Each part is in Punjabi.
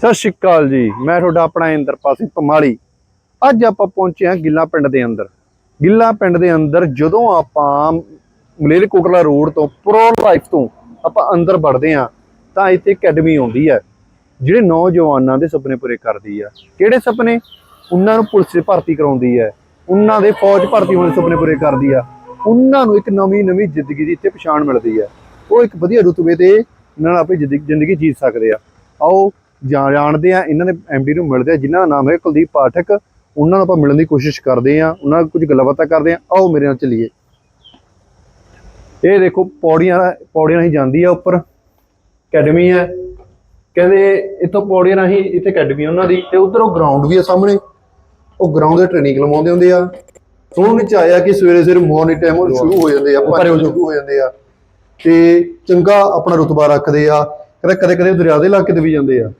ਸਤਿ ਸ਼੍ਰੀ ਅਕਾਲ ਜੀ। ਮੈਂ ਤੁਹਾਡਾ ਆਪਣਾ ਇੰਦਰਪਾਲ ਸਿੰਘ ਪਮਾਲੀ। ਅੱਜ ਆਪਾਂ ਪਹੁੰਚੇ ਹਾਂ ਗਿੱਲਾ ਪਿੰਡ ਦੇ ਅੰਦਰ। ਗਿੱਲਾ ਪਿੰਡ ਦੇ ਅੰਦਰ ਜਦੋਂ ਆਪਾਂ ਮਲੇਰਕੋਟਲਾ ਰੋਡ ਤੋਂ ਪ੍ਰੋ ਲਾਈਫ ਤੋਂ ਆਪਾਂ ਅੰਦਰ ਵੜਦੇ ਹਾਂ, ਤਾਂ ਇੱਥੇ ਅਕੈਡਮੀ ਆਉਂਦੀ ਹੈ, ਜਿਹੜੇ ਨੌਜਵਾਨਾਂ ਦੇ ਸੁਪਨੇ ਪੂਰੇ ਕਰਦੀ ਆ। ਕਿਹੜੇ ਸੁਪਨੇ? ਉਹਨਾਂ ਨੂੰ ਪੁਲਿਸ 'ਚ ਭਰਤੀ ਕਰਾਉਂਦੀ ਹੈ। ਉਹਨਾਂ ਦੇ ਫੌਜ ਭਰਤੀ ਹੋਣ ਦੇ ਸੁਪਨੇ ਪੂਰੇ ਕਰਦੀ ਆ। ਉਹਨਾਂ ਨੂੰ ਇੱਕ ਨਵੀਂ ਨਵੀਂ ਜ਼ਿੰਦਗੀ ਦੀ ਇੱਥੇ ਪਛਾਣ ਮਿਲਦੀ ਹੈ। ਉਹ ਇੱਕ ਵਧੀਆ ਰੁਤਬੇ ਤੇ ਨਾਲ ਆਪਣੀ ਜ਼ਿੰਦਗੀ ਜ਼ਿੰਦਗੀ ਜੀ ਸਕਦੇ ਆ। ਆਓ ਜਾਣਦੇ ਆ ਇਹਨਾਂ ਦੇ ਐਮਡੀ ਨੂੰ ਮਿਲਦੇ ਆ ਜਿਨ੍ਹਾਂ ਦਾ ਨਾਮ ਹੈ ਕੁਲਦੀਪ ਪਾਠਕ ਉਹਨਾਂ ਨੂੰ ਆਪਾਂ ਮਿਲਣ ਦੀ ਕੋਸ਼ਿਸ਼ ਕਰਦੇ ਆ ਉਹਨਾਂ ਨਾਲ ਕੁਝ ਗੱਲਬਾਤਾਂ ਕਰਦੇ ਆ ਆਓ ਮੇਰੇ ਨਾਲ ਚੱਲੀਏ। ਇਹ ਦੇਖੋ ਪੌੜੀਆਂ ਪੌੜੀਆਂ ਨਹੀਂ ਜਾਂਦੀ ਆ ਉੱਪਰ ਅਕੈਡਮੀ ਹੈ। ਕਹਿੰਦੇ ਇੱਥੋਂ ਪੌੜੀਆਂ ਰਾਹੀਂ ਇੱਥੇ ਅਕੈਡਮੀ ਉਹਨਾਂ ਦੀ ਤੇ ਉਧਰ ਉਹ ਗਰਾਊਂਡ ਵੀ ਆ ਸਾਹਮਣੇ। ਉਹ ਗਰਾਊਂਡ ਦੇ ਟ੍ਰੇਨਿੰਗ ਲਵਾਉਂਦੇ ਹੁੰਦੇ ਆ। ਸੁਣਨ ਵਿੱਚ ਆਇਆ ਕਿ ਸਵੇਰੇ ਸਵੇਰੇ ਮਾਰਨਿੰਗ ਟਾਈਮ ਉਹ ਸ਼ੁਰੂ ਹੋ ਜਾਂਦੇ ਆ ਭੱਜ ਸ਼ੁਰੂ ਹੋ ਜਾਂਦੇ ਆ। ਤੇ ਚੰਗਾ ਆਪਣਾ ਰੁਤਬਾ ਰੱਖਦੇ ਆ। ਕਦੇ ਕਦੇ ਕਦੇ ਦਰਿਆ ਦੇ ਇਲਾਕੇ ਤੇ ਵੀ ਜਾਂਦੇ ਆ।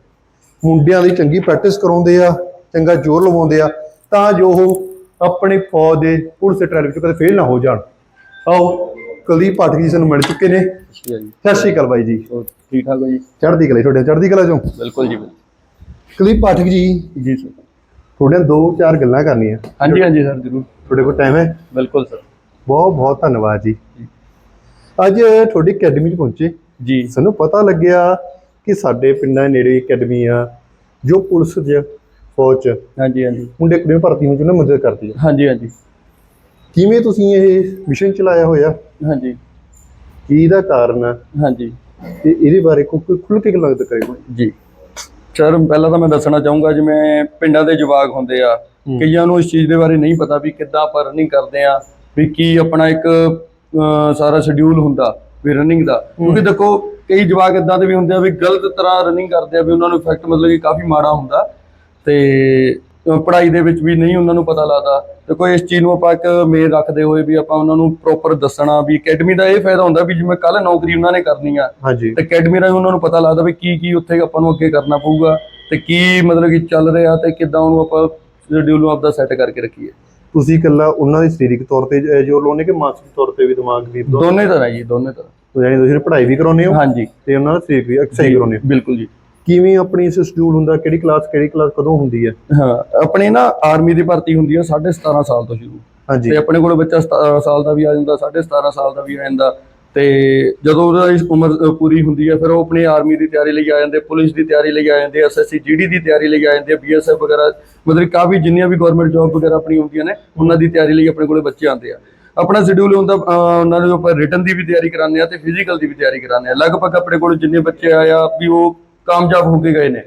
ਮੁੰਡਿਆਂ ਦੀ ਚੰਗੀ ਪ੍ਰੈਕਟਿਸ ਕਰਾਉਂਦੇ ਆ ਚੰਗਾ ਜ਼ੋਰ ਲਵਾਉਂਦੇ ਆ ਤਾਂ ਜੋ ਉਹ ਆਪਣੇ ਫੌਜ ਦੇ ਪੁਲਿਸ ਦੇ ਟ੍ਰਾਇਲ ਵਿੱਚ ਕਦੇ ਫੇਲ ਨਾ ਹੋ ਜਾਣ। ਆਓ ਕੁਲਦੀਪ ਪਾਠਕ ਜੀ ਸਾਨੂੰ ਮਿਲ ਚੁੱਕੇ ਨੇ। ਸਤਿ ਸ਼੍ਰੀ ਅਕਾਲ ਬਾਈ ਜੀ। ਠੀਕ ਠਾਕ ਹੋ ਜੀ? ਚੜ੍ਹਦੀ ਕਲਾ ਤੁਹਾਡੇ ਚੜ੍ਹਦੀ ਕਲਾ ਚੋਂ? ਬਿਲਕੁਲ ਜੀ ਕੁਲਦੀਪ ਪਾਠਕ ਜੀ ਜੀ ਸਰ। ਤੁਹਾਡੇ ਦੋ ਚਾਰ ਗੱਲਾਂ ਕਰਨੀਆਂ। ਹਾਂਜੀ ਹਾਂਜੀ ਸਰ ਜ਼ਰੂਰ। ਤੁਹਾਡੇ ਕੋਲ ਟਾਈਮ ਹੈ? ਬਿਲਕੁਲ ਸਰ। ਬਹੁਤ ਬਹੁਤ ਧੰਨਵਾਦ ਜੀ। ਅੱਜ ਤੁਹਾਡੀ ਅਕੈਡਮੀ 'ਚ ਪਹੁੰਚੇ। ਜੀ। ਸਾਨੂੰ ਪਤਾ ਲੱਗਿਆ ਕਿ ਸਾਡੇ ਪਿੰਡਾਂ ਦੇ ਨੇੜੇ ਅਕੈਡਮੀ ਆ ਜੋ ਪੁਲਿਸ 'ਚ ਫੌਜ 'ਚ ਹਾਂਜੀ ਹਾਂਜੀ। ਮੁੰਡੇ ਕੁੜੀਆਂ ਭਰਤੀ ਹੋਣ 'ਚ ਉਹਨਾਂ ਮਦਦ ਕਰਦੀ ਹਾਂਜੀ ਹਾਂਜੀ। ਕਿਵੇਂ ਤੁਸੀਂ ਇਹ ਮਿਸ਼ਨ ਚਲਾਇਆ ਹੋਇਆ? ਹਾਂਜੀ। ਕੀ ਇਹਦਾ ਕਾਰਨ ਆ? ਹਾਂਜੀ। ਤੇ ਇਹਦੇ ਬਾਰੇ ਕੋਈ ਖੁੱਲ੍ਹ ਕੇ ਗੱਲਾਂ ਕਰਿਓ। ਜੀ। ਸਰ ਪਹਿਲਾਂ ਤਾਂ ਮੈਂ ਦੱਸਣਾ ਚਾਹੂੰਗਾ ਜਿਵੇਂ ਪਿੰਡਾਂ ਦੇ ਜਵਾਕ ਹੁੰਦੇ ਆ ਕਈਆਂ ਨੂੰ ਇਸ ਚੀਜ਼ ਦੇ ਬਾਰੇ ਨਹੀਂ ਪਤਾ ਵੀ ਕਿੱਦਾਂ ਆਪਾਂ ਰਨਿੰਗ ਕਰਦੇ ਆ ਵੀ ਕੀ ਆਪਣਾ ਇੱਕ ਸਾਰਾ ਸ਼ਡਿਊਲ ਹੁੰਦਾ ਵੀ ਰਨਿੰਗ ਦਾ। ਕਿਉਂਕਿ ਦੇਖੋ ਕਈ ਜਵਾਕ ਇਦਾਂ ਦੇ ਵੀ ਹੁੰਦੇ ਆ ਵੀ ਗਲਤ ਤਰ੍ਹਾਂ ਰਨਿੰਗ ਕਰਦੇ ਆ ਵੀ ਉਹਨਾਂ ਨੂੰ ਇਫੈਕਟ ਮਤਲਬ ਕਿ ਕਾਫੀ ਮਾੜਾ ਹੁੰਦਾ। ਤੇ ਪੜ੍ਹਾਈ ਦੇ ਵਿੱਚ ਵੀ ਨਹੀਂ ਉਹਨਾਂ ਨੂੰ ਪਤਾ ਲੱਗਦਾ। ਤੇ ਕੋਈ ਇਸ ਚੀਜ਼ ਨੂੰ ਆਪਾਂ ਇੱਕ ਮੇਲ ਰੱਖਦੇ ਹੋਏ ਵੀ ਆਪਾਂ ਉਹਨਾਂ ਨੂੰ ਪ੍ਰੋਪਰ ਦੱਸਣਾ ਵੀ ਅਕੈਡਮੀ ਦਾ ਇਹ ਫਾਇਦਾ ਹੁੰਦਾ ਵੀ ਜਿਵੇਂ ਕੱਲ ਨੌਕਰੀ ਉਹਨਾਂ ਨੇ ਕਰਨੀ ਆ। ਹਾਂਜੀ। ਤੇ ਅਕੈਡਮੀ ਰਾਹੀਂ ਉਹਨਾਂ ਨੂੰ ਪਤਾ ਲੱਗਦਾ ਵੀ ਕੀ ਕੀ ਉੱਥੇ ਆਪਾਂ ਨੂੰ ਅੱਗੇ ਕਰਨਾ ਪਊਗਾ ਤੇ ਕੀ ਮਤਲਬ ਕਿ ਚੱਲ ਰਿਹਾ ਤੇ ਕਿੱਦਾਂ ਉਹਨੂੰ ਆਪਾਂ ਸ਼ਡਿਊਲ ਨੂੰ ਆਪਦਾ ਸੈੱਟ ਕਰਕੇ ਰੱਖੀਏ। ਤੁਸੀਂ ਇਕੱਲਾ ਉਹਨਾਂ ਦੇ ਸਰੀਰਕ ਤੌਰ ਤੇ ਜ- ਜ਼ੋਰ ਲਾਉਣੇ ਕਿ ਮਾਨਸਿਕ ਤੌਰ ਤੇ ਵੀ ਦਿਮਾਗ ਵੀ ਦੋ ਦੋਨੇ ਤਰ੍ਹਾਂ ਜੀ ਦੋਨੇ ਤਰ੍ਹਾਂ। ਯਾਨੀ ਤੁਸੀਂ ਪੜ੍ਹਾਈ ਵੀ ਕਰਾਉਂਦੇ ਹੋ ਹਾਂਜੀ। ਤੇ ਉਹਨਾਂ ਦਾ ਸਰੀਰਕ ਵੀ ਐਕਸਰਸਾਈਜ਼ ਕਰਾਉਂਦੇ ਹੋ। ਬਿਲਕੁਲ ਜੀ। ਕਿਵੇਂ ਆਪਣੀ ਇਸ ਸ਼ਡਿਊਲ ਹੁੰਦਾ ਕਿਹੜੀ ਕਲਾਸ ਕਿਹੜੀ ਕਲਾਸ ਕਦੋਂ ਹੁੰਦੀ ਹੈ? ਹਾਂ ਆਪਣੇ ਨਾ ਆਰਮੀ ਦੀ ਭਰਤੀ ਹੁੰਦੀ ਆ 17.5 ਸਾਲ ਤੋਂ ਸ਼ੁਰੂ। ਹਾਂਜੀ। ਤੇ ਆਪਣੇ ਕੋਲ ਬੱਚਾ 17 ਸਾਲ ਦਾ ਵੀ ਆ ਜਾਂਦਾ 17.5 ਸਾਲ ਦਾ ਵੀ ਆ ਜਾਂਦਾ। ਤੇ ਜਦੋਂ ਉਹਦਾ ਇਸ ਉਮਰ ਪੂਰੀ ਹੁੰਦੀ ਹੈ ਫਿਰ ਉਹ ਆਪਣੀ ਆਰਮੀ ਦੀ ਤਿਆਰੀ ਲਈ ਆ ਜਾਂਦੇ ਪੁਲਿਸ ਦੀ ਤਿਆਰੀ ਲਈ ਆ ਜਾਂਦੇ ਐਸਐਸਸੀ ਜੀਡੀ ਦੀ ਤਿਆਰੀ ਲਈ ਆ ਜਾਂਦੇ ਬੀਐਸਐਫ ਵਗੈਰਾ ਮਤਲਬ ਕਾਫੀ ਜਿੰਨੀਆਂ ਵੀ ਗਵਰਨਮੈਂਟ ਜੌਬ ਵਗੈਰਾ ਆਪਣੀ ਹੁੰਦੀਆਂ ਨੇ ਉਹਨਾਂ ਦੀ ਤਿਆਰੀ ਲਈ ਆਪਣੇ ਕੋਲੇ ਬੱਚੇ ਆਉਂਦੇ ਆ। ਆਪਣਾ ਸ਼ਡਿਊਲ ਹੁੰਦਾ ਉਹਨਾਂ ਨੂੰ ਆਪਾਂ ਰਿਟਨ ਦੀ ਵੀ ਤਿਆਰੀ ਕਰਾਉਂਦੇ ਆ ਤੇ ਫਿਜ਼ੀਕਲ ਦੀ ਵੀ ਤਿਆਰੀ ਕਰਾਉਂਦੇ ਆ ਲਗਭਗ ਆਪਣੇ ਕੋਲ ਜਿੰਨੇ ਬੱਚੇ ਆਏ ਆ ਵੀ ਉਹ ਕਾਮਯਾਬ ਹੋ ਕੇ ਗਏ ਨੇ।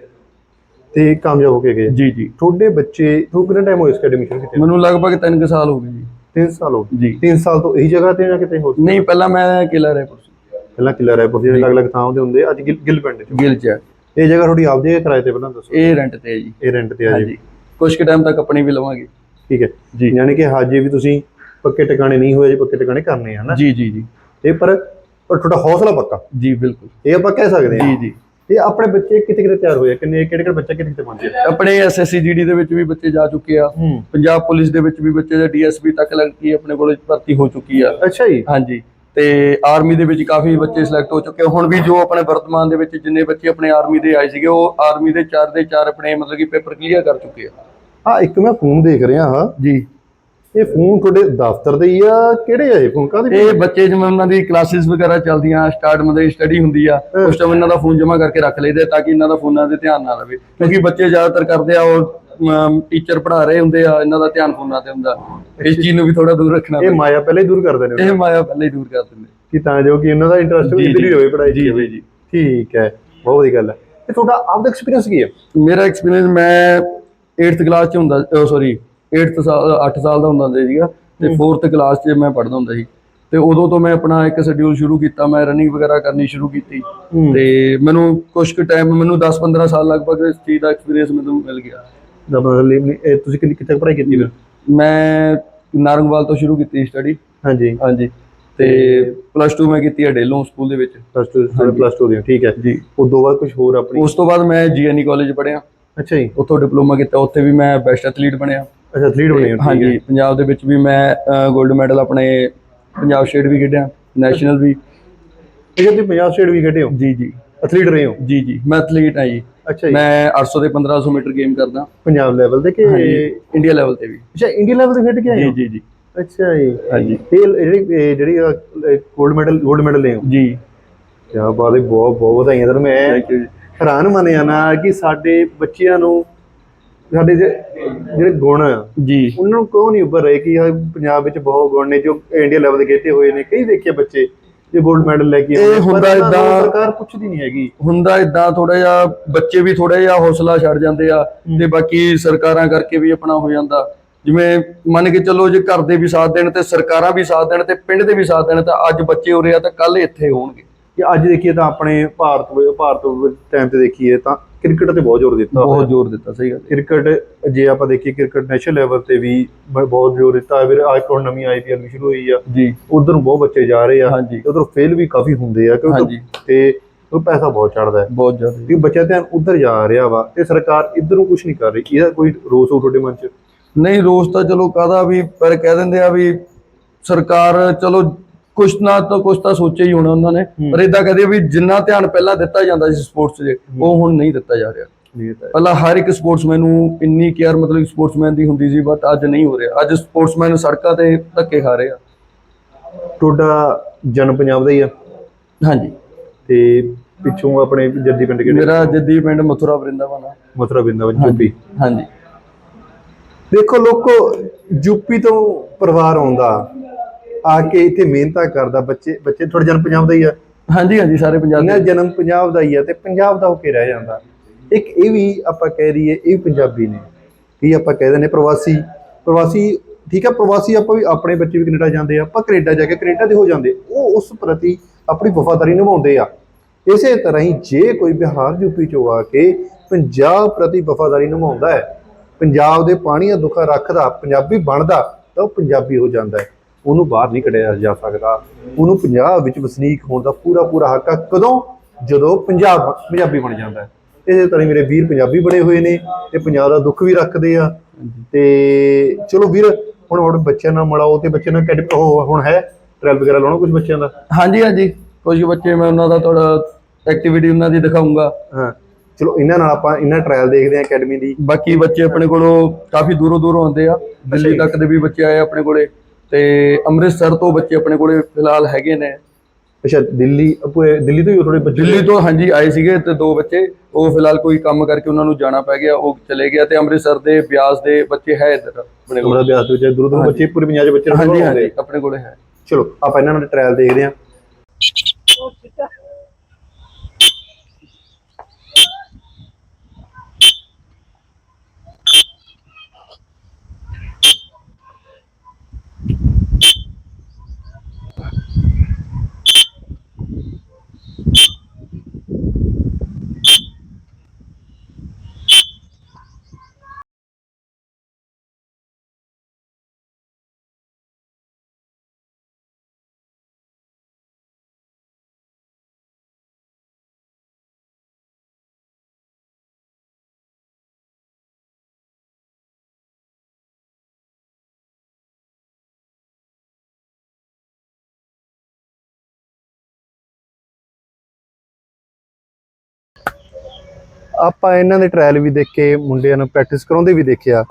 ਤੇ ਕਾਮਯਾਬ ਹੋ ਕੇ ਗਏ ਜੀ ਜੀ। ਤੁਹਾਡੇ ਬੱਚੇ ਤੁਹਾਨੂੰ ਕਿੰਨਾ ਟਾਈਮ ਹੋਇਆ ਇਸ ਅਕੈਡਮੀ ਸ਼ੁਰੂ ਕੀਤੇ? ਮੈਨੂੰ ਲਗਭਗ 3 ਕੁ ਸਾਲ ਹੋ ਗਏ ਜੀ। 3 ਸਾਲ ਹੋ ਜੀ। 3 ਸਾਲ ਤੋਂ ਇਹੀ ਜਗ੍ਹਾ ਤੇ ਜਾਂ ਕਿਤੇ ਹੋਰ? ਨਹੀਂ ਪਹਿਲਾਂ ਮੈਂ ਕਿਲਾ ਰਾਏਪੁਰ ਸੀ। ਪਹਿਲਾਂ ਕਿਲਾ ਰਾਏਪੁਰ ਦੇ ਅਲੱਗ-ਅਲੱਗ ਥਾਂ ਦੇ ਹੁੰਦੇ ਅੱਜ ਗਿੱਲ ਪਿੰਡ ਚ। ਗਿਲ ਚ ਹੈ। ਇਹ ਜਗ੍ਹਾ ਤੁਹਾਡੀ ਆਪਦੀ ਹੈ ਕਿਰਾਏ ਤੇ ਪਹਿਲਾਂ ਦੱਸੋ। ਇਹ ਰੈਂਟ ਤੇ ਹੈ ਜੀ। ਇਹ ਰੈਂਟ ਤੇ ਆ ਜੀ। ਕੁਝ ਕੁ ਟਾਈਮ ਤੱਕ ਆਪਣੀ ਵੀ ਲਵਾਂਗੇ। ਠੀਕ ਹੈ। ਜੀ। ਯਾਨੀ ਕਿ ਹਾਜੇ ਵੀ ਤੁਸੀਂ ਪੱਕੇ ਟਿਕਾਣੇ ਨਹੀਂ ਹੋਏ ਜੀ ਪੱਕੇ ਟਿਕਾਣੇ ਕਰਨੇ ਆ ਨਾ ਜੀ ਜੀ ਜੀ। ਇਹ ਪਰ ਪਰ ਤੁਹਾਡਾ ਹੌਸਲਾ ਪੱਕਾ? ਜੀ ਬਿਲਕੁਲ। ਇਹ ਆਪਾਂ ਕਹਿ ਸਕਦੇ ਹਾਂ। ਜੀ ਜੀ। ਇਹ ਆਪਣੇ ਬੱਚੇ ਕਿਤੇ ਕਿਤੇ ਤਿਆਰ ਹੋਏ ਆ? ਕਿੰਨੇ ਕਿਹੜੇ ਕਿਹੜੇ ਬੱਚੇ ਕਿਤੇ ਕਿਤੇ ਪਹੁੰਚੇ ਆ? ਆਪਣੇ ਐਸਐਸਸੀ ਜੀਡੀ ਦੇ ਵਿੱਚ ਵੀ ਬੱਚੇ ਜਾ ਚੁੱਕੇ ਆ। ਪੰਜਾਬ ਪੁਲਿਸ ਦੇ ਵਿੱਚ ਵੀ ਬੱਚੇ ਦਾ ਡੀਐਸਪੀ ਤੱਕ ਲੱਗ ਕੇ ਆਪਣੇ ਕੋਲ ਭਰਤੀ ਹੋ ਚੁੱਕੀ ਆ। ਅੱਛਾ ਜੀ। ਹਾਂਜੀ। ਤੇ ਆਰਮੀ ਦੇ ਵਿੱਚ ਕਾਫੀ ਬੱਚੇ ਸਿਲੈਕਟ ਹੋ ਚੁੱਕੇ ਆ। ਹੁਣ ਵੀ ਜੋ ਆਪਣੇ ਵਰਤਮਾਨ ਦੇ ਵਿੱਚ ਜਿੰਨੇ ਬੱਚੇ ਆਪਣੇ ਆਰਮੀ ਦੇ ਆਏ ਸੀਗੇ ਉਹ ਆਰਮੀ ਦੇ ਚਾਰ ਦੇ ਚਾਰ ਆਪਣੇ ਮਤਲਬ ਕਿ ਪੇਪਰ ਕਲੀਅਰ ਕਰ ਚੁੱਕੇ ਆ। ਹਾਂ ਇੱਕ ਮੈਂ ਫੋਨ ਦੇਖ ਰਿਹਾ ਹਾਂ। ਜੀ। ਇਹ ਫੋਨ ਤੁਹਾਡੇ ਦਫ਼ਤਰ ਦੇ ਹੀ ਆ? ਕਿਹੜੇ ਆ ਇਹ ਫੋਨ? ਕਾਹਦੇ ਇਹ ਬੱਚੇ ਜਿਵੇਂ ਉਹਨਾਂ ਦੀ ਕਲਾਸਿਸ ਵਗੈਰਾ ਚੱਲਦੀਆਂ ਸਟਾਰਟ ਮਤਲਬ ਸਟੱਡੀ ਹੁੰਦੀ ਆ ਉਸ ਟਾਈਮ ਇਹਨਾਂ ਦਾ ਫੋਨ ਜਮ੍ਹਾਂ ਕਰਕੇ ਰੱਖ ਲਈਦੇ ਤਾਂ ਕਿ ਇਹਨਾਂ ਦਾ ਫੋਨਾਂ ਤੇ ਧਿਆਨ ਨਾ ਰਵੇ। ਕਿਉਂਕਿ ਬੱਚੇ ਜ਼ਿਆਦਾਤਰ ਕਰਦੇ ਆ ਉਹ ਟੀਚਰ ਪੜ੍ਹਾ ਰਹੇ ਹੁੰਦੇ ਆ ਇਹਨਾਂ ਦਾ ਧਿਆਨ ਫੋਨਾਂ ਤੇ ਹੁੰਦਾ। ਇਸ ਚੀਜ਼ ਨੂੰ ਵੀ ਥੋੜਾ ਦੂਰ ਰੱਖਣਾ ਇਹ ਮਾਇਆ ਪਹਿਲੇ ਹੀ ਦੂਰ ਕਰ ਦਿੰਦੇ ਨੇ। ਇਹ ਮਾਇਆ ਪਹਿਲੇ ਹੀ ਦੂਰ ਕਰ ਦਿੰਦੇ। ਕਿ ਤਾਂ ਜੋ ਕਿ ਉਹਨਾਂ ਦਾ ਇੰਟਰਸਟ ਵੀ ਇੱਧਰ ਹੀ। ਹੋਵੇ ਜੀ, ਹੋਵੇ ਜੀ, ਜੀ। ਠੀਕ ਹੈ। ਬਹੁਤ ਵਧੀਆ ਗੱਲ ਹੈ। ਤੇ ਤੁਹਾਡਾ ਆਪਦਾ ਐਕਸਪੀਰੀਅੰਸ ਕੀ ਹੈ? ਮੇਰਾ ਐਕਸਪੀਰੀਅੰਸ ਮੈਂ 8th ਕਲਾਸ ਚ ਹੁੰਦਾ ਸੌਰੀ 8th ਸਾਲ 8 ਸਾਲ ਦਾ ਹੁੰਦਾ ਹੁੰਦਾ ਸੀਗਾ ਤੇ 4th ਕਲਾਸ ਚ ਮੈਂ ਪੜ੍ਹਦਾ ਹੁੰਦਾ ਸੀ। ਤੇ ਉਦੋਂ ਤੋਂ ਮੈਂ ਆਪਣਾ ਇੱਕ ਸ਼ਡਿਊਲ ਸ਼ੁਰੂ ਕੀਤਾ ਮੈਂ ਰਨਿੰਗ ਵਗੈਰਾ ਕਰਨੀ ਸ਼ੁਰੂ ਕੀਤੀ। ਤੇ ਮੈਨੂੰ ਕੁਝ ਕੁ ਟਾਈਮ ਮੈਨੂੰ 10-15 ਸਾਲ ਲਗਭਗ ਇਸ ਚੀਜ਼ ਦਾ ਐਕਸਪੀਰੀਅੰਸ ਮੈਨੂੰ ਮਿਲ ਗਿਆ। ਮਤਲਬ ਤੁਸੀਂ ਕਿੰਨੀ ਕਿੱਥੇ ਪੜ੍ਹਾਈ ਕੀਤੀ ਫਿਰ? ਮੈਂ ਨਾਰੰਗਵਾਲ ਤੋਂ ਸ਼ੁਰੂ ਕੀਤੀ ਸਟੱਡੀ ਹਾਂਜੀ। ਹਾਂਜੀ। ਤੇ ਪਲੱਸ 2 ਮੈਂ ਕੀਤੀ ਹੈ ਡੇਲੋਂ ਸਕੂਲ ਦੇ ਵਿੱਚ। ਪਲੱਸ 2 ਪਲੱਸ 2 ਦੀ ਠੀਕ ਹੈ। ਜੀ। ਉਦੋਂ ਬਾਅਦ ਕੁਝ ਹੋਰ ਆਪਣੀ ਉਸ ਤੋਂ ਬਾਅਦ ਮੈਂ ਜੀਐਨਈ ਕਾਲਜ ਪੜ੍ਹਿਆ। ਅੱਛਾ ਜੀ। ਉੱਥੋਂ ਡਿਪਲੋਮਾ ਕੀਤਾ ਉੱਥੇ ਵੀ ਮੈਂ ਬੈਸਟ ਐਥਲੀਟ ਬਣਿਆ। ਅੱਛਾ ਐਥਲੀਟ ਬਣੇ ਹੋ ਠੀਕ ਹਾਂਜੀ ਪੰਜਾਬ ਦੇ ਵਿੱਚ ਵੀ ਮੈਂ 골ਡ ਮੈਡਲ ਆਪਣੇ ਪੰਜਾਬ ਸ਼ੇਡ ਵੀ ਖੇਡਿਆ ਨੈਸ਼ਨਲ ਵੀ। ਠੀਕ ਹੈ ਪੰਜਾਬ ਸਟੇਟ ਵੀ ਖੇਡੇ ਹੋ? ਜੀ ਜੀ। ਐਥਲੀਟ ਰਹੇ ਹੋ? ਜੀ ਜੀ ਮੈਂ ਐਥਲੀਟ ਹਾਂ ਜੀ। ਅੱਛਾ ਮੈਂ 800 ਤੇ 1500 ਮੀਟਰ ਗੇਮ ਕਰਦਾ। ਪੰਜਾਬ ਲੈਵਲ ਦੇ ਕਿ ਇੰਡੀਆ ਲੈਵਲ ਤੇ ਵੀ। ਅੱਛਾ ਇੰਡੀਆ ਲੈਵਲ ਤੇ ਖੇਡ ਕੇ ਆਏ ਹੋ? ਜੀ ਜੀ। ਅੱਛਾ ਜੀ। ਹਾਂਜੀ। ਤੇ ਜਿਹੜੀ ਜਿਹੜੀ 골ਡ ਮੈਡਲ 골ਡ ਮੈਡਲ ਲਏ ਹੋ? ਜੀ। ਕਿਆ ਬਾਤ ਹੈ ਬਹੁਤ ਬਹੁਤ ਵਧਾਈਆਂ ਤੁਹਾਨੂੰ ਮੈਂ ਹੈਰਾਨ ਮੰਨਿਆ ਨਾ ਕਿ ਸਾਡੇ ਬੱਚਿਆਂ ਨੂੰ ਸਾਡੇ ਜੇ- ਜਿਹੜੇ ਗੁਣ ਆ ਜੀ। ਉਹਨਾਂ ਨੂੰ ਕਿਉਂ ਨਹੀਂ ਉੱਭਰ ਰਹੇ ਕਿ ਪੰਜਾਬ ਵਿੱਚ ਬਹੁਤ ਗੁਣ ਨੇ ਜੋ ਇੰਡੀਆ ਲੈਵਲ ਦੇ ਖੇਡੇ ਹੋਏ ਨੇ ਕਈ ਦੇਖੇ ਬੱਚੇ ਜੋ 골ਡ ਮੈਡਲ ਲੈ ਕੇ ਇਹ ਪਰ ਹੁੰਦਾ ਉਹਨਾਂ ਨੂੰ ਏਦਾਂ- ਸਰਕਾਰ ਪੁੱਛਦੀ ਨਹੀਂ ਹੈਗੀ। ਹੁੰਦਾ ਇਦਾਂ ਥੋੜਾ ਜਿਹਾ ਬੱਚੇ ਵੀ ਥੋੜਾ ਜਿਹਾ ਹੌਸਲਾ ਛੱਡ ਜਾਂਦੇ ਆ ਤੇ ਬਾਕੀ ਸਰਕਾਰਾਂ ਕਰਕੇ ਵੀ ਆਪਣਾ ਹੋ ਜਾਂਦਾ। ਜਿਵੇਂ ਮੰਨ ਕੇ ਚੱਲੋ ਜੇ ਘਰ ਦੇ ਵੀ ਸਾਥ ਦੇਣ ਤੇ ਸਰਕਾਰਾਂ ਵੀ ਸਾਥ ਦੇਣ ਤੇ ਪਿੰਡ ਦੇ ਵੀ ਸਾਥ ਦੇਣ ਤਾਂ ਅੱਜ ਬੱਚੇ ਹੋ ਰਹੇ ਆ ਤਾਂ ਕੱਲ ਇੱਥੇ ਹੋਣਗੇ। ਕਿ ਅੱਜ ਦੇਖੀਏ ਤਾਂ ਆਪਣੇ ਭਾਰਤ ਵ- ਭਾਰਤ ਟਾਈਮ ਤੇ ਦੇਖੀਏ ਤਾਂ ਕ੍ਰਿਕਟ ਤੇ ਬਹੁਤ ਜ਼ੋਰ ਦਿੱਤਾ ਬਹੁਤ ਜ਼ੋਰ ਦਿੱਤਾ ਸਹੀ ਗੱਲ। ਕ੍ਰਿਕਟ ਜੇ ਆਪਾਂ ਦੇਖੀਏ ਕ੍ਰਿਕਟ ਨੈਸ਼ਨਲ ਲੈਵਲ ਤੇ ਵੀ ਬਹੁਤ ਜ਼ੋਰ ਦਿੱਤਾ ਹੈ। ਫਿਰ ਅੱਜ ਹੁਣ ਨਵੀਂ ਆਈਪੀਐਲ ਵੀ ਸ਼ੁਰੂ ਹੋਈ ਆ। ਜੀ। ਉਧਰ ਨੂੰ ਬਹੁਤ ਬੱਚੇ ਜਾ ਰਹੇ ਆ। ਹਾਂਜੀ। ਉਧਰ ਫੇਲ ਵੀ ਕਾਫੀ ਹੁੰਦੇ ਆ। ਕਿਉਂਕਿ ਹਾਂਜੀ। ਤੇ ਉਹ ਪੈਸਾ ਬਹੁਤ ਚੜਦਾ ਹੈ। ਬਹੁਤ ਜ਼ਿਆਦਾ। ਕਿ ਬੱਚਾ ਧਿਆਨ ਉਧਰ ਜਾ ਰਿਹਾ ਵਾ ਤੇ ਸਰਕਾਰ ਇਧਰ ਨੂੰ ਕੁਝ ਨਹੀਂ ਕਰ ਰਹੀ। ਇਹਦਾ ਕੋਈ ਰੋਸ ਹੋ ਤੁਹਾਡੇ ਮਨ 'ਚ? ਨਹੀਂ ਰੋਸ ਤਾਂ ਚਲੋ ਕਾਹਦਾ ਵੀ ਪਰ ਕਹਿ ਦਿੰਦੇ ਆ ਵੀ ਸਰਕਾਰ ਚਲੋ ਕੁਛ ਨਾ ਤਾਂ ਕੁਛ ਤਾਂ ਸੋਚਿਆ ਹੀ ਹੋਣਾ ਉਹਨਾਂ ਨੇ। ਪਰ ਇਦਾਂ ਕਹਦੇ ਵੀ ਜਿੰਨਾ ਧਿਆਨ ਪਹਿਲਾਂ ਦਿੱਤਾ ਜਾਂਦਾ ਸੀ ਸਪੋਰਟਸ 'ਚ ਉਹ ਹੁਣ ਨਹੀਂ ਦਿੱਤਾ ਜਾ ਰਿਹਾ। ਪਹਿਲਾਂ ਹਰ ਇੱਕ ਸਪੋਰਟਸਮੈਨ ਨੂੰ ਇੰਨੀ ਕੇਅਰ ਮਤਲਬ ਸਪੋਰਟਸਮੈਨ ਦੀ ਹੁੰਦੀ ਸੀ ਬਟ ਅੱਜ ਨਹੀਂ ਹੋ ਰਿਹਾ। ਅੱਜ ਸਪੋਰਟਸਮੈਨ ਸੜਕਾਂ ਤੇ ਧੱਕੇ ਖਾ ਰਹੇ ਆ। ਤੁਹਾਡਾ ਜਨਮ ਪੰਜਾਬ ਦਾ ਹੀ ਆ? ਹਾਂਜੀ। ਤੇ ਪਿੱਛੋਂ ਆਪਣੇ ਜੱਦੀ ਪਿੰਡ ਕਿਹੜੇ? ਮੇਰਾ ਜੱਦੀ ਪਿੰਡ ਮਥੁਰਾ ਵਰਿੰਦਾਵਨ ਆ। ਮਥੁਰਾ ਬਿੰਦਾਵਨ ਯੂਪੀ ਹਾਂਜੀ। ਦੇਖੋ ਲੋਕੋ ਯੂਪੀ ਤੋਂ ਪਰਿਵਾਰ ਆਉਂਦਾ। ਆ ਕੇ ਇੱਥੇ ਮਿਹਨਤਾਂ ਕਰਦਾ ਬੱਚੇ ਬੱਚੇ ਤੁਹਾਡਾ ਜਨਮ ਪੰਜਾਬ ਦਾ ਹੀ ਆ। ਹਾਂਜੀ ਹਾਂਜੀ ਸਾਰੇ ਪੰਜਾਬ ਇਹਨਾਂ ਦੇ ਜਨਮ ਪੰਜਾਬ ਦਾ ਹੀ ਆ ਤੇ ਪੰਜਾਬ ਦਾ ਹੋ ਕੇ ਰਹਿ ਜਾਂਦਾ। ਇੱਕ ਇਹ ਵੀ ਆਪਾਂ ਕਹਿ ਦਈਏ ਇਹ ਵੀ ਪੰਜਾਬੀ ਨੇ ਕੀ ਆਪਾਂ ਕਹਿ ਦਿੰਦੇ ਪ੍ਰਵਾਸੀ। ਪ੍ਰਵਾਸੀ ਠੀਕ ਆ ਪ੍ਰਵਾਸੀ ਆਪਾਂ ਵੀ ਆਪਣੇ ਬੱਚੇ ਵੀ ਕੈਨੇਡਾ ਜਾਂਦੇ ਆ ਆਪਾਂ ਕੈਨੇਡਾ ਜਾ ਕੇ ਕੈਨੇਡਾ ਦੇ ਹੋ ਜਾਂਦੇ ਉਹ ਉਸ ਪ੍ਰਤੀ ਆਪਣੀ ਵਫਾਦਾਰੀ ਨਿਭਾਉਂਦੇ ਆ। ਇਸੇ ਤਰ੍ਹਾਂ ਹੀ ਜੇ ਕੋਈ ਬਿਹਾਰ ਯੂਪੀ ਚੋਂ ਆ ਕੇ ਪੰਜਾਬ ਪ੍ਰਤੀ ਵਫਾਦਾਰੀ ਨਿਭਾਉਂਦਾ ਹੈ ਪੰਜਾਬ ਦੇ ਪਾਣੀਆਂ ਦੁੱਖਾਂ ਰੱਖਦਾ ਪੰਜਾਬੀ ਬਣਦਾ ਤਾਂ ਉਹ ਪੰਜਾਬੀ ਹੋ ਜਾਂਦਾ ਹੈ। ਉਹਨੂੰ ਬਾਹਰ ਨਹੀਂ ਕੱਢਿਆ ਜਾ ਸਕਦਾ। ਉਹਨੂੰ ਪੰਜਾਬ ਵਿੱਚ ਵਸਨੀਕ ਹੋਣ ਦਾ ਪੂਰਾ ਪੂਰਾ ਹੱਕ ਆ। ਕਦੋਂ? ਜਦੋਂ ਪੰਜਾਬ ਪੰਜਾਬੀ ਬਣ ਜਾਂਦਾ ਹੈ। ਇਸੇ ਤਰ੍ਹਾਂ ਮੇਰੇ ਵੀਰ ਪੰਜਾਬੀ ਬਣੇ ਹੋਏ ਨੇ ਤੇ ਪੰਜਾਬ ਦਾ ਦੁੱਖ ਵੀ ਰੱਖਦੇ ਆ। ਤੇ ਚਲੋ ਵੀਰ ਹੁਣ ਹੁਣ ਬੱਚਿਆਂ ਨਾਲ ਮਿਲਾਓ ਤੇ ਬੱਚਿਆਂ ਨਾਲ ਕੈਡ- ਉਹ ਹੁਣ ਹੈ ਟ੍ਰੈਲ ਵਗੈਰਾ ਲਾਉਣਾ ਕੁਝ ਬੱਚਿਆਂ ਦਾ? ਹਾਂਜੀ ਹਾਂਜੀ। ਕੁਝ ਬੱਚੇ ਮੈਂ ਉਹਨਾਂ ਦਾ ਥੋੜਾ ਐਕਟੀਵਿਟੀ ਉਹਨਾਂ ਦੀ ਦਿਖਾਉਂਗਾ ਹਾਂ। ਚਲੋ ਇਹਨਾਂ ਨਾਲ ਆਪਾਂ ਇਹਨਾਂ ਟ੍ਰਾਇਲ ਦੇਖਦੇ ਆ ਅਕੈਡਮੀ ਦੀ। ਬਾਕੀ ਬੱਚੇ ਆਪਣੇ ਕੋਲੋਂ ਕਾਫੀ ਦੂਰੋਂ ਦੂਰੋਂ ਆਉਂਦੇ ਆ। ਦਿੱਲੀ ਤੱਕ ਦੇ ਵੀ ਬੱਚੇ ਆਏ ਆਪਣੇ ਕੋਲੇ। ਤੇ ਅੰਮ੍ਰਿਤਸਰ ਤੋਂ ਬੱਚੇ ਆਪਣੇ ਕੋਲੇ ਫਿਲਹਾਲ ਹੈਗੇ ਨੇ। ਅੱਛਾ ਦਿੱਲੀ ਪੂਰੇ ਦਿੱਲੀ ਤੋਂ ਹੀ ਥੋੜੇ ਬੱਚੇ ਦਿੱਲੀ ਤੋਂ ਹਾਂਜੀ ਆਏ ਸੀਗੇ ਤੇ ਦੋ ਬੱਚੇ ਉਹ ਫਿਲਹਾਲ ਕੋਈ ਕੰਮ ਕਰਕੇ ਉਹਨਾਂ ਨੂੰ ਜਾਣਾ ਪੈ ਗਿਆ ਉਹ ਚਲੇ ਗਿਆ ਤੇ ਅੰਮ੍ਰਿਤਸਰ ਦੇ ਬਿਆਸ ਦੇ ਬੱਚੇ ਹੈ ਇੱਧਰ ਆਪਣੇ ਕੋਲ। ਬਿਆਸ ਦੇ ਵਿੱਚ ਦੂਰੋਂ ਦੂਰੋਂ ਬੱਚੇ ਪੂਰੇ ਪੰਜਾਬ ਦੇ ਬੱਚੇ ਹਾਂਜੀ। ਹਾਂਜੀ ਆਪਣੇ ਕੋਲੇ ਹੈ। ਚਲੋ ਆਪਾਂ ਇਹਨਾਂ ਨਾਲ ਟ੍ਰਾਇਲ ਦੇਖਦੇ ਹਾਂ। ਆਪਾਂ ਇਹਨਾਂ ਦੇ ਟ੍ਰਾਇਲ ਵੀ ਦੇਖੇ ਮੁੰਡਿਆਂ ਨੂੰ ਪ੍ਰੈਕਟਿਸ ਕਰਾਉਂਦੇ ਵੀ ਦੇਖਿਆ।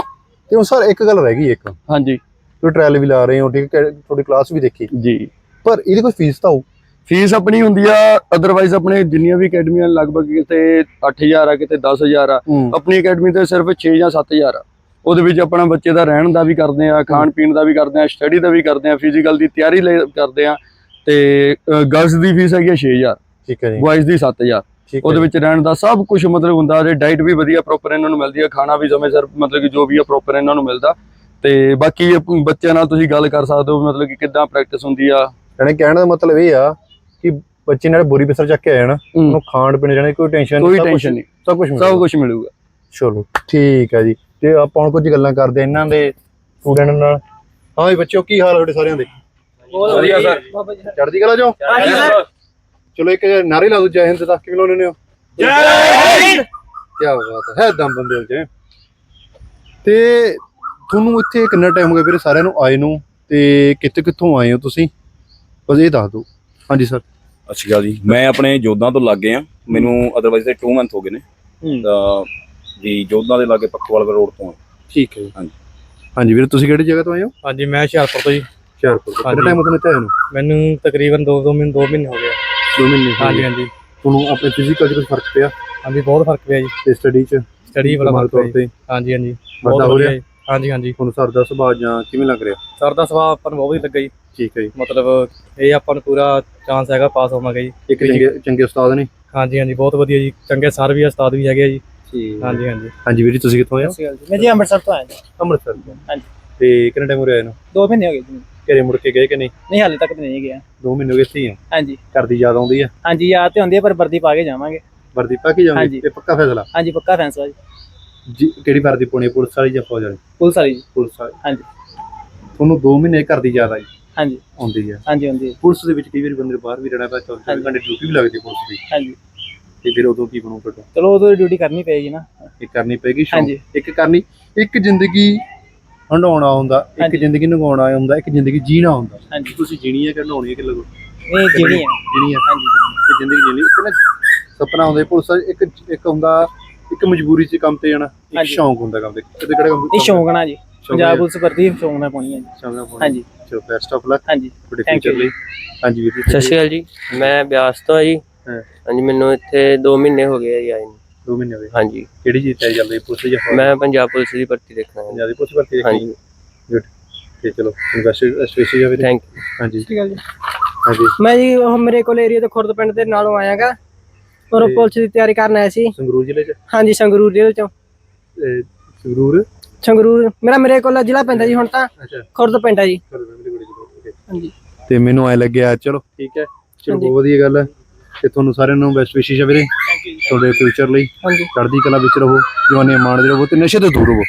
ਤੇ ਉਹ ਸਰ ਇੱਕ ਗੱਲ ਰਹਿ ਗਈ ਇੱਕ। ਹਾਂਜੀ। ਤੁਸੀਂ ਟ੍ਰਾਇਲ ਵੀ ਲਾ ਰਹੇ ਹੋ ਠੀਕ ਹੈ ਤੁਹਾਡੀ ਕਲਾਸ ਵੀ ਦੇਖੀ। ਜੀ। ਪਰ ਇਹਦੀ ਕੋਈ ਫੀਸ ਤਾਂ ਹੋਊ? ਫੀਸ ਆਪਣੀ ਹੁੰਦੀ ਆ ਅਦਰਵਾਈਜ਼ ਆਪਣੇ ਜਿੰਨੀਆਂ ਵੀ ਅਕੈਡਮੀਆਂ ਲਗਭਗ ਕਿਤੇ 8000 ਆ ਕਿਤੇ 10000 ਆ ਆਪਣੀ ਅਕੈਡਮੀ ਤੇ ਸਿਰਫ 6 ਜਾਂ 7000 ਆ। ਉਹਦੇ ਵਿੱਚ ਆਪਣਾ ਬੱਚੇ ਦਾ ਰਹਿਣ ਦਾ ਵੀ ਕਰਦੇ ਆ ਖਾਣ ਪੀਣ ਦਾ ਵੀ ਕਰਦੇ ਆ ਸਟੱਡੀ ਦਾ ਵੀ ਕਰਦੇ ਆ ਫਿਜ਼ੀਕਲ ਦੀ ਤਿਆਰੀ ਲਈ ਕਰਦੇ ਆ। ਤੇ ਗਰਲਸ ਦੀ ਫੀਸ ਹੈਗੀ ਆ 6000 ਠੀਕ ਹੈ ਜੀ। ਬॉयਜ਼ ਦੀ 7000 ਠੀਕ ਉਹਦੇ ਵਿੱਚ ਰਹਿਣ ਦਾ ਸਭ ਕੁਝ ਮਤਲਬ ਹੁੰਦਾ ਤੇ ਡਾਈਟ ਵੀ ਵਧੀਆ ਪ੍ਰੋਪਰ ਇਹਨਾਂ ਨੂੰ ਮਿਲਦੀ ਆ ਖਾਣਾ ਵੀ ਸਮੇਂ ਸਿਰ ਮਤਲਬ ਕਿ ਜੋ ਵੀ ਆ ਪ੍ਰੋਪਰ ਇਹਨਾਂ ਨੂੰ ਮਿਲਦਾ। ਤੇ ਬਾਕੀ ਬੱਚਿਆਂ ਨਾਲ ਤੁਸੀਂ ਗੱਲ ਕਰ ਸਕਦੇ ਹੋ ਮਤਲਬ ਕਿ ਕਿੱਦਾਂ ਪ੍ਰੈਕਟਿਸ ਹੁੰਦੀ ਆ। ਯਾਨੀ ਕਹਿਣ ਦਾ ਮਤਲਬ ਇਹ ਆ ਕਿ ਬੱਚੇ ਨਾਲ ਬੋਰੀ ਬਿਸਰ ਚੱਕ ਕੇ ਆ ਜਾਣਾ ਹਮ, ਉਹਨੂੰ ਖਾਣ ਪੀਣ ਜਾਣੇ ਕੋਈ ਟੈਨਸ਼ਨ ਕੋਈ ਟੈਨਸ਼ਨ ਨਹੀਂ। ਸਭ ਕੁਝ ਸਭ ਕੁਝ ਮਿਲੂਗਾ। ਚਲੋ ਠੀਕ ਹੈ ਜੀ। ਤੇ ਆਪਾਂ ਹੁਣ ਕੁਝ ਗੱਲਾਂ ਕਰਦੇ ਹਾਂ ਇਹਨਾਂ ਦੇ ਸਟੂਡੈਂਟ ਨਾਲ। ਹਾਂ ਜੀ ਬੱਚਿਓ ਕੀ ਹਾਲ ਹੈ ਤੁਹਾਡੇ ਸਾਰਿਆਂ ਦੇ? ਵਧੀਆ ਸਰ ਚੜ੍ਹਦੀ ਕਲਾ ਜੋ ਚਲੋ ਇੱਕ ਨਾਰੇ ਲਾ ਦੋ ਜੈ ਹਿੰਦ ਤੱਕ ਕਿਵੇਂ ਲਾਉਣੇ ਨੇ ਹੋ ਜੈ ਹਿੰਦ! ਕੀ ਬਾਤ ਹੈ ਹੈ ਦਮ ਬੰਦੇ ਹੋ ਜੇ। ਤੇ ਤੁਹਾਨੂੰ ਇੱਥੇ ਕਿੰਨਾ ਟਾਈਮ ਹੋ ਗਿਆ ਵੀਰੇ ਸਾਰਿਆਂ ਨੂੰ ਆਏ ਨੂੰ? ਤੇ ਕਿੱਥੇ ਕਿੱਥੋਂ ਆਏ ਹੋ ਤੁਸੀਂ? ਬਸ ਇਹ ਦੱਸ ਦਿਓ ਹਾਂਜੀ ਸਰ ਸ਼੍ਰੀ ਅਕਾਲ ਜੀ। ਮੈਂ ਆਪਣੇ ਜੋਧਾਂ ਤੋਂ ਲੱਗ ਗਿਆ ਮੈਨੂੰ ਅਦਰਵਾਈਜ਼ ਤੇ 2 ਮੰਥ ਹੋ ਗਏ ਨੇ। ਤਾਂ ਜੀ ਜੋਧਾਂ ਦੇ ਲਾਗੇ ਪੱਖੋਵਾਲ ਰੋਡ ਤੋਂ। ਠੀਕ ਹੈ ਜੀ। ਹਾਂਜੀ। ਹਾਂਜੀ ਵੀਰੇ ਤੁਸੀਂ ਕਿਹੜੀ ਜਗ੍ਹਾ ਤੋਂ ਆਏ ਹੋ? ਹਾਂਜੀ ਮੈਂ ਹੁਸ਼ਿਆਰਪੁਰ ਤੋਂ ਜੀ। ਹੁਸ਼ਿਆਰਪੁਰ। ਕਿੰਨਾ ਟਾਈਮ ਹੋ ਗਿਆ ਇੱਥੇ ਆਏ ਨੂੰ? ਮੈਨੂੰ ਤਕਰੀਬਨ 2 2 ਮਹੀਨੇ 2 ਮਹੀਨੇ ਹੋ ਗਏ। ਆ। ਦੋ ਮਹੀਨੇ ਹੋ ਹਾਂਜੀ ਗਏ। ਹਾਂਜੀ ਤੁਹਾਨੂੰ ਆਪਣੇ ਫਿਜ਼ੀਕਲ ਚ ਕੁਝ ਫ਼ਰਕ ਪਿਆ? ਹਾਂਜੀ ਬਹੁਤ ਫ਼ਰਕ ਪਿਆ ਜੀ। ਤੇ ਸਟੱਡੀ ਚ? ਸਟੱਡੀ ਵਾਲਾ ਤੌਰ ਤੇ? ਹਾਂਜੀ ਹਾਂਜੀ। ਬਹੁਤ ਹੋ ਵਧੀਆ ਰਿਹਾ? ਜੀ। ਹਾਂਜੀ ਹਾਂਜੀ। ਤੁਹਾਨੂੰ ਸਰ ਦਾ ਸੁਭਾਅ ਜਾਂ ਕਿਵੇਂ ਲੱਗ ਰਿਹਾ? ਸਰ ਦਾ ਸੁਭਾਅ ਆਪਾਂ ਨੂੰ ਬਹੁਤ ਵਧੀਆ ਲੱਗਾ ਜੀ। ਠੀਕ ਹੈ ਜੀ। ਮਤਲਬ ਇਹ ਆਪਾਂ ਨੂੰ ਪੂਰਾ ਚਾਂਸ ਹੈਗਾ ਪਾਸ ਹੋਵਾਂਗੇ ਜੀ। ਇੱਕ ਚੰਗੇ ਚੰਗੇ ਉਸਤਾਦ ਨੇ? ਹਾਂਜੀ ਹਾਂਜੀ। ਬਹੁਤ ਵਧੀਆ ਜੀ। ਚੰਗੇ ਸਰ ਵੀ ਆ, ਉਸਤਾਦ ਵੀ ਹੈਗੇ ਆ ਜੀ। ਠੀਕ। ਹਾਂਜੀ ਹਾਂਜੀ। ਹਾਂਜੀ ਵੀਰ ਜੀ ਤੁਸੀਂ ਕਿੱਥੋਂ ਆਏ ਹੋ? ਮੈਂ ਜੀ ਅੰਮ੍ਰਿਤਸਰ ਤੋਂ ਆਇਆ ਜੀ। ਅੰਮ੍ਰਿਤਸਰ ਤੋਂ। ਹਾਂਜੀ। ਤੇ ਕਿੰਨਾ ਟਾਈਮ ਹੋ ਰਿਹਾ ਇਹਨੂੰ? ਦੋ ਮਹੀਨੇ ਹੋ ਗਏ ਜੀ। ਘਰੇ ਮੁੜ ਕੇ ਗਏ ਕਿ ਨਹੀਂ? ਨਹੀਂ ਹਾਲੇ ਤੱਕ ਤਾਂ ਨਹੀਂ ਗਿਆ। ਦੋ ਮਹੀਨੇ ਹੋ ਗਏ ਸੀ ਹਾਂਜੀ। ਘਰ ਦੀ ਯਾਦ ਆਉਂਦੀ ਹੈ ਹਾਂਜੀ ਯਾਦ ਤੇ ਹੁੰਦੀ ਹੈ ਪਰ ਵਰਦੀ ਪਾ ਕੇ ਜਾਵਾਂਗੇ। ਵਰਦੀ ਪਾ ਕੇ ਹਾਂਜੀ। ਇਹ ਪੱਕਾ ਫੈਸਲਾ? ਹਾਂਜੀ ਪੱਕਾ ਫੈਸਲਾ ਜੀ। ਜੀ ਕਿਹੜੀ ਵਰਦੀ ਪਾਉਣੀ ਪੁਲਿਸ ਵਾਲੀ ਜਾਂ ਫੌਜ ਵਾਲੀ? ਪੁਲਿਸ ਵਾਲੀ ਜੀ। ਪੁਲਿਸ ਵਾਲੀ। ਹਾਂਜੀ। ਤੁਹਾਨੂੰ 2 ਮਹੀਨੇ ਘਰ ਦੀ ਯਾਦ ਆਈ? ਹਾਂਜੀ। ਆਉਂਦੀ ਹੈ ਹਾਂਜੀ ਹੁੰਦੀ ਹੈ ਪੁਲਿਸ ਦੇ ਵਿੱਚ ਕਈ ਵਾਰੀ ਬੰਦੇ ਨੂੰ ਬਾਹਰ ਵੀ ਰਹਿਣਾ ਪੈਂਦਾ 24 ਹਾਂਜੀ। ਘੰਟੇ ਡਿਊਟੀ ਵੀ ਲੱਗਦੀ ਪੁਲਿਸ ਦੀ। ਹਾਂਜੀ। ਤੇ ਫਿਰ ਉਦੋਂ ਕੀ ਬਣੂ ਤੁਹਾਡਾ ਚਲੋ ਉਦੋਂ ਡਿਊਟੀ ਕਰਨੀ ਪਏਗੀ ਨਾ। ਇਹ ਕਰਨੀ ਪੈਗੀ ਸ਼ੌਂਕ। ਹਾਂਜੀ। ਇੱਕ ਕਰਨੀ ਇੱਕ ਜ਼ਿੰਦਗੀ ਹੰਡਾਉਣਾ ਹੁੰਦਾ ਇੱਕ ਹਾਂਜੀ। ਜ਼ਿੰਦਗੀ ਨਿਭਾਉਣਾ ਹੁੰਦਾ ਇੱਕ ਜ਼ਿੰਦਗੀ ਜੀਣਾ ਹੁੰਦਾ। ਹਾਂਜੀ। ਤੁਸੀਂ ਜੀਣੀ ਹੈ ਕਿ ਹੰਡਾਉਣੀ ਹੈ ਕਿ ਲੱਗੋ? ਨਹੀਂ ਜਿਹੜੀ ਹੈ ਜੀਣੀ ਹੈ ਹਾਂਜੀ ਤੇ ਜ਼ਿੰਦਗੀ ਜੀਣੀ। ਇੱਕ ਨਾ ਸੁਪਨਾ ਹੁੰਦਾ ਪੁਲਿਸ ਦਾ ਇੱਕ ਇੱਕ ਹੁੰਦਾ ਇੱਕ ਮਜਬੂਰੀ 'ਚ ਕੰਮ ਤੇ ਜਾਣਾ ਇੱਕ ਹਾਂਜੀ। ਸ਼ੌਂਕ ਹੁੰਦਾ ਕੰਮ ਤੇ। ਕਿਤੇ ਕਿਹੜਾ ਕੰਮ ਇਹ ਸ਼ੌਂਕ ਨਾ ਜੀ। ਪੰਜਾਬ। ਪੁਲਿਸ ਵਰਦੀ ਸ਼ੌਂਕ ਨਾਲ ਪਾਉਣੀ ਹੈ ਜੀ। ਪਾਉਣਾ। ਹਾਂਜੀ। ਚਲੋ ਬੈਸਟ ਆਫ ਲੱਕ ਹਾਂਜੀ। ਤੁਹਾਡੇ Thank ਫਿਊਚਰ you ਲਈ। ਹਾਂਜੀ ਵੀਰ ਜੀ। ਸਤਿ ਸ਼੍ਰੀ ਅਕਾਲ ਜੀ। ਮੈਂ ਬਿਆਸ ਤੋਂ ਹਾਂ ਜੀ। ਹਾਂ। ਹਾਂਜੀ ਮੈਨੂੰ ਇੱਥੇ 2 ਮਹੀਨੇ ਹੋ ਗਏ ਆ ਜੀ ਆਏ ਨੂੰ। ਦੋ ਮਹੀਨੇ ਹੋਏ। ਹਾਂਜੀ। ਕਿਹੜੀ ਚੀਜ਼ ਤੇ ਚੱਲਦੀ ਪੁਲਿਸ ਜਾਂ ਫੌਜ? ਮੈਂ ਪੰਜਾਬ ਪੁਲਿਸ ਦੀ ਭਰਤੀ ਦੇਖਣਾ ਹੈ ਪੰਜਾਬ ਦੀ ਪੁਲਿਸ ਭਰਤੀ ਦੇਖੀ? ਹਾਂਜੀ। ਗੁੱਡ ਤੇ ਚਲੋ ਇਨਵੈਸਟੀਗੇਸ਼ਨ ਜਾਵੇ ਥੈਂਕ ਹਾਂਜੀ। ਠੀਕ ਹੈ ਜੀ। ਹਾਂਜੀ। ਮੈਂ ਜੀ ਉਹ ਮੇਰੇ ਕੋਲ ਏਰੀਆ ਤੋਂ ਖੁਰਦ ਪਿੰਡ ਦੇ ਨਾਲੋਂ ਆਇਆਗਾ। ਔਰ ਤੇ- ਪੁਲਿਸ ਦੀ ਤਿਆਰੀ ਕਰਨ ਆਇਆ ਸੀ। ਸੰਗਰੂਰ ਜ਼ਿਲ੍ਹੇ 'ਚ? ਹਾਂਜੀ ਸੰਗਰੂਰ ਜ਼ਿਲ੍ਹੇ ਚੋਂ। ਇਹ ਸੰਗਰੂਰ? ਸੰਗਰੂਰ। ਮੇਰਾ ਮੇਰੇ ਕੋਲ ਜ਼ਿਲ੍ਹਾ ਪੈਂਦਾ ਜੀ ਹੁਣ ਤਾਂ। ਅੱਛਾ। ਖੁਰਦ ਪਿੰਡ ਹੈ ਜੀ। ਹਾਂਜੀ ਹਾਂਜੀ। ਤੇ ਮੈਨੂੰ ਐ ਲੱਗਿਆ ਚਲੋ। ਠੀਕ ਹੈ। ਚਲੋ। ਬਹੁਤ ਵਧੀਆ ਗੱਲ ਹੈ। ਤੇ ਤੁਹਾਨੂੰ ਸਾਰਿਆਂ ਨੂੰ ਬੈਸਟ ਵਿਸ਼ੇਸ਼ ਹੈ ਵੀਰੇ ਤੁਹਾਡੇ ਫਿਊਚਰ ਲਈ। ਚੜ੍ਹਦੀ ਕਲਾ ਵਿੱਚ ਰਹੋ ਜਵਾਨੀ ਮਾਣਦੇ ਰਹੋ ਤੇ ਨਸ਼ੇ ਤੋਂ ਦੂਰ ਰਹੋ।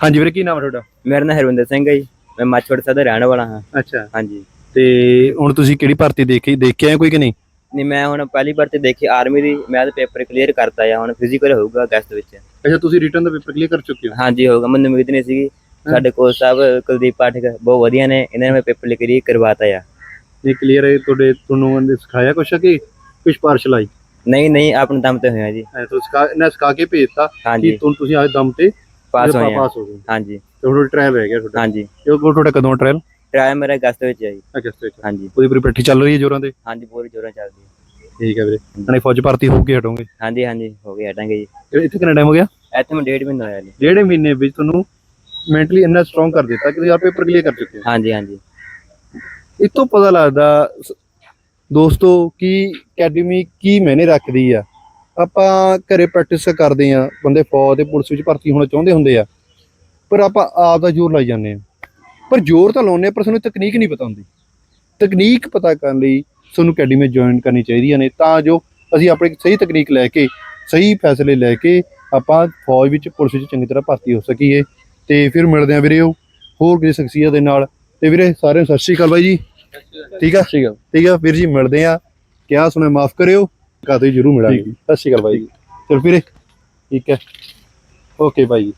ਹਾਂਜੀ। ਵੀਰੇ ਕੀ ਨਾਮ ਹੈ ਤੁਹਾਡਾ? ਮੇਰਾ ਨਾਮ ਹਰਵਿੰਦਰ ਸਿੰਘ ਹੈ ਜੀ। ਮੈਂ ਮਾਛਵੜ ਸਾਹਿਬ ਦਾ ਰਹਿਣ ਵਾਲਾ ਹਾਂ। ਅੱਛਾ। ਹਾਂਜੀ। ਤੇ ਹੁਣ ਤੁਸੀਂ ਕਿਹੜੀ ਭਰਤੀ ਦੇਖੀ ਦੇਖ ਕੇ ਆਏ ਕੋਈ ਕਿ ਨਹੀਂ? ਨਹੀਂ ਮੈਂ ਹੁਣ ਪਹਿਲੀ ਵਾਰ ਤੇ ਦੇਖੀ ਆਰਮੀ ਦੀ। ਮੈਂ ਤਾਂ ਪੇਪਰ ਕਲੀਅਰ ਕਰਤਾ ਆ। ਹੁਣ ਫਿਜ਼ੀਕਲ ਹੋਊਗਾ ਅਗਸਤ ਵਿੱਚ। ਅੱਛਾ ਤੁਸੀਂ ਰਿਟਰਨ ਦਾ ਪੇਪਰ ਕਲੀਅਰ ਕਰ ਚੁੱਕੇ ਹੋ? ਹਾਂਜੀ ਹੋਊਗਾ। ਮੈਨੂੰ ਉਮੀਦ ਨਹੀਂ ਸੀਗੀ। ਸਾਡੇ ਕੋਚ ਸਾਹਿਬ ਕੁਲਦੀਪ ਪਾਠਕ ਬਹੁਤ ਵਧੀਆ ਨੇ। ਇਹਨਾਂ ਨੇ ਮੈਂ ਪੇਪਰ ਕਲੀਅਰ ਕਰਵਾਤਾ ਆ। ਇਹ ਕਲੀਅਰ ਹੈ ਤੁਹਾਡੇ ਤੁਹਾਨੂੰ ਉਹਨੇ ਸਿਖਾਇਆ ਕੁਛ ਕਿ ਕੁਝ ਪਾਰਸ਼ ਲਾਈ? ਨਹੀਂ ਨਹੀਂ ਆਪਣੇ ਦਮ ਤੇ ਹੋਇਆ ਜੀ। ਐ ਤੁਸੀਂ ਸਿਖਾ ਇਹਨਾਂ ਸਿਖਾ ਕੇ ਭੇਜਤਾ ਕਿ ਤੁਮ ਤੁਸੀਂ ਅੱਜ ਦਮ ਤੇ ਪਾਸ ਹੋਏ ਆ। ਪਾਸ ਹੋ ਗਏ ਹਾਂਜੀ। ਤੇ ਤੁਹਾਡਾ ਟ੍ਰਾਇਲ ਰਹਿ ਗਿਆ ਤੁਹਾਡਾ। ਹਾਂਜੀ। ਇਹ ਕੋਲ ਤੁਹਾਡਾ ਕਦੋਂ ਟ੍ਰਾਇਲ ਟਰਾਇਲ ਮੇਰਾ ਅਗਸਤ ਵਿੱਚ ਹੈ ਜੀ। ਅਗਸਤ ਵਿੱਚ। ਹਾਂਜੀ। ਉਹਦੀ ਪੂਰੀ ਪੱਠੀ ਚੱਲ ਰਹੀ ਹੈ ਜੋਰਾਂ ਤੇ? ਹਾਂਜੀ ਪੂਰੀ ਜੋਰਾਂ ਚੱਲਦੀ ਹੈ। ਠੀਕ ਹੈ ਵੀਰੇ। ਨਾਲੇ ਫੌਜ ਭਰਤੀ ਹੋ ਕੇ ਹਟੋਗੇ? ਹਾਂਜੀ ਹਾਂਜੀ ਹੋ ਗਏ ਹਟਾਂਗੇ ਜੀ। ਇਹ- ਇੱਥੇ ਕਿੰਨਾ ਟਾਈਮ ਹੋ ਗਿਆ? ਇੱਥੇ ਮੈਂ ਡੇਢ ਮਹੀਨਾ ਹੋਇਆ ਜੀ। ਡੇਢ ਮਹੀਨੇ ਵਿੱਚ ਤੁਹਾਨੂੰ ਮੈਂਟਲੀ ਇੰਨਾ ਸਟਰੋਂਗ ਕਰ ਦਿੱਤਾ ਕਿ ਤੁਸੀਂ ਆਪ ਪੇਪਰ ਕਲੀਅਰ ਕਰ ਚੁੱਕੇ ਹੋ। ਹਾਂਜੀ ਹਾਂਜੀ। ਇਹ ਤੋਂ ਪਤਾ ਲੱਗਦਾ ਸ- ਦੋਸਤੋ ਕਿ ਅਕੈਡਮੀ ਕੀ ਮੈਨੇ ਰੱਖਦੀ ਆ। ਆਪਾਂ ਘਰੇ ਪ੍ਰੈਕਟਿਸ ਕਰਦੇ ਆ, ਬੰਦੇ ਫੌਜ ਤੇ ਪੁਲਿਸ ਵਿੱਚ ਭਰਤੀ ਹੋਣਾ ਚਾਹੁੰਦੇ ਹੁੰਦੇ ਆ, ਪਰ ਆਪਾਂ ਆਪ ਦਾ ਜ਼ੋਰ ਲਾਈ ਜਾਂਦੇ ਆ। ਪਰ ਜ਼ੋਰ ਤਾਂ ਲਾਉਂਦੇ ਆ, ਪਰ ਸਾਨੂੰ ਤਕਨੀਕ ਨਹੀਂ ਪਤਾ ਹੁੰਦੀ। ਤਕਨੀਕ ਪਤਾ ਕਰਨ ਲਈ ਸਾਨੂੰ ਅਕੈਡਮੀ ਜੁਆਇਨ ਕਰਨੀ ਚਾਹੀਦੀਆਂ ਨੇ ਤਾਂ ਜੋ ਅਸੀਂ ਆਪਣੀ ਸਹੀ ਤਕਨੀਕ ਲੈ ਕੇ, ਸਹੀ ਫੈਸਲੇ ਲੈ ਕੇ ਆਪਾਂ ਫੌਜ ਵਿੱਚ, ਪੁਲਿਸ ਵਿੱਚ ਚੰਗੀ ਤਰ੍ਹਾਂ ਭਰਤੀ ਹੋ ਸਕੀਏ। ਤੇ ਫਿਰ ਮਿਲਦੇ ਆ ਵੀਰੇ ਉਹ ਹੋਰ ਕਿਸੇ ਸ਼ਖਸੀਅਤ ਦੇ ਨਾਲ ਤੇ ਵੀਰੇ ਸਾਰਿਆਂ ਨੂੰ ਸਤਿ ਸ਼੍ਰੀ ਅਕਾਲ ਬਾਈ ਜੀ। ਠੀਕ ਆ? ਠੀਕ ਆ? ਵੀਰ ਜੀ ਮਿਲਦੇ ਆ। ਕਿਆ ਸੁਣੇ ਮਾਫ ਕਰਿਓ। ਕਾਤੇ ਜਰੂਰ ਮਿਲਾਂਗੇ। ਸਤਿ ਸ਼੍ਰੀ ਅਕਾਲ ਬਾਈ ਜੀ। ਚਲ ਵੀਰੇ ਠੀਕ ਹੈ। ਓਕੇ ਬਾਈ ਜੀ।